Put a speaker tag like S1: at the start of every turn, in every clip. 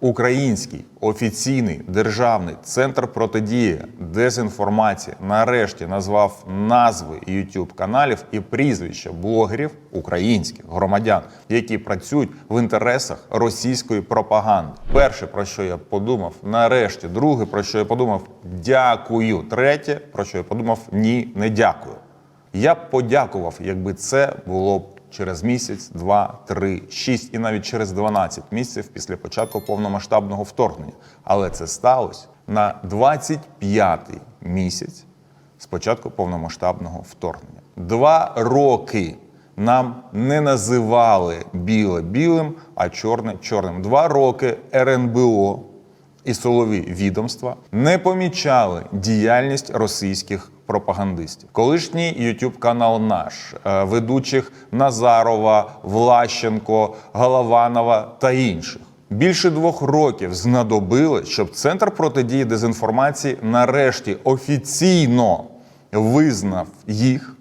S1: Український офіційний державний центр протидії дезінформації нарешті назвав назви youtube каналів і прізвища блогерів українських громадян, які працюють в інтересах російської пропаганди. Перше, про що я подумав, нарешті, друге, про що я подумав, дякую. Третє, про що я подумав, ні, не дякую. Я б подякував, якби це було через місяць, два, три, шість і навіть через 12 місяців після початку повномасштабного вторгнення. Але це сталося на 25-й місяць з початку повномасштабного вторгнення. Два роки нам не називали біле білим, а чорне чорним. Два роки РНБО і силові відомства не помічали діяльність російських пропагандистів. Колишній youtube канал наш, е, ведучих Назарова, Влащенко, Голованова та інших. Більше двох років знадобили, щоб центр протидії дезінформації нарешті офіційно визнав їх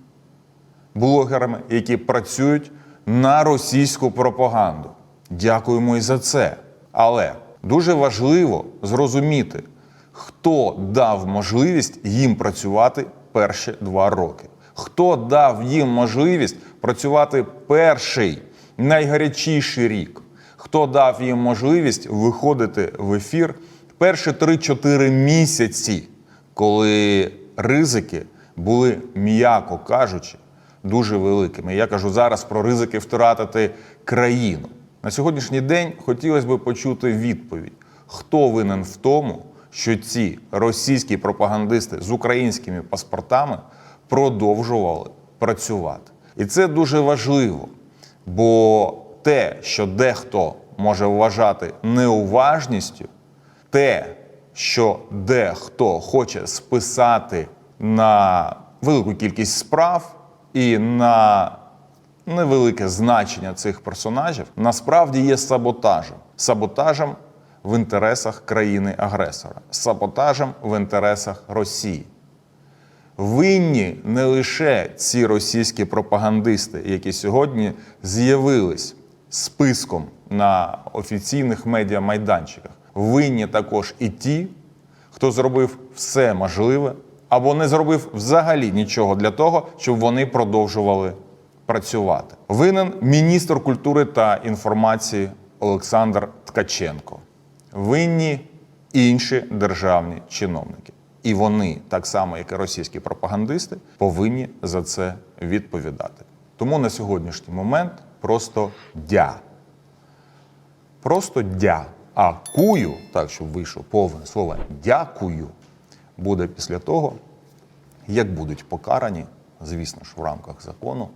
S1: блогерами, які працюють на російську пропаганду. Дякуємо і за це. Але дуже важливо зрозуміти, хто дав можливість їм працювати перші два роки. Хто дав їм можливість працювати перший найгарячіший рік? Хто дав їм можливість виходити в ефір перші 3-4 місяці, коли ризики були, м'яко кажучи, дуже великими. Я кажу зараз про ризики втратити країну. На сьогоднішній день хотілося б почути відповідь: хто винен в тому, що ці російські пропагандисти з українськими паспортами продовжували працювати. І це дуже важливо, бо те, що дехто може вважати неуважністю, те, що дехто хоче списати на велику кількість справ і на невелике значення цих персонажів, насправді є саботажем. Саботажем в інтересах країни-агресора, саботажем в інтересах Росії. Винні не лише ці російські пропагандисти, які сьогодні з'явились списком на офіційних медіамайданчиках. Винні також і ті, хто зробив все можливе або не зробив взагалі нічого для того, щоб вони продовжували працювати. Винен міністр культури та інформації Олександр Ткаченко. Винні інші державні чиновники. І вони, так само як і російські пропагандисти, повинні за це відповідати. Тому на сьогоднішній момент просто дя. Просто дя. А кую, так щоб вийшло повне слово дякую, буде після того, як будуть покарані, звісно ж, в рамках закону,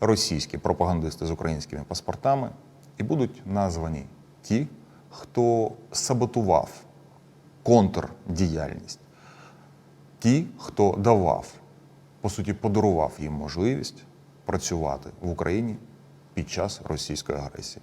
S1: російські пропагандисти з українськими паспортами, і будуть названі ті, хто саботував контрдіяльність, ті, хто давав, по суті, подарував їм можливість працювати в Україні під час російської агресії.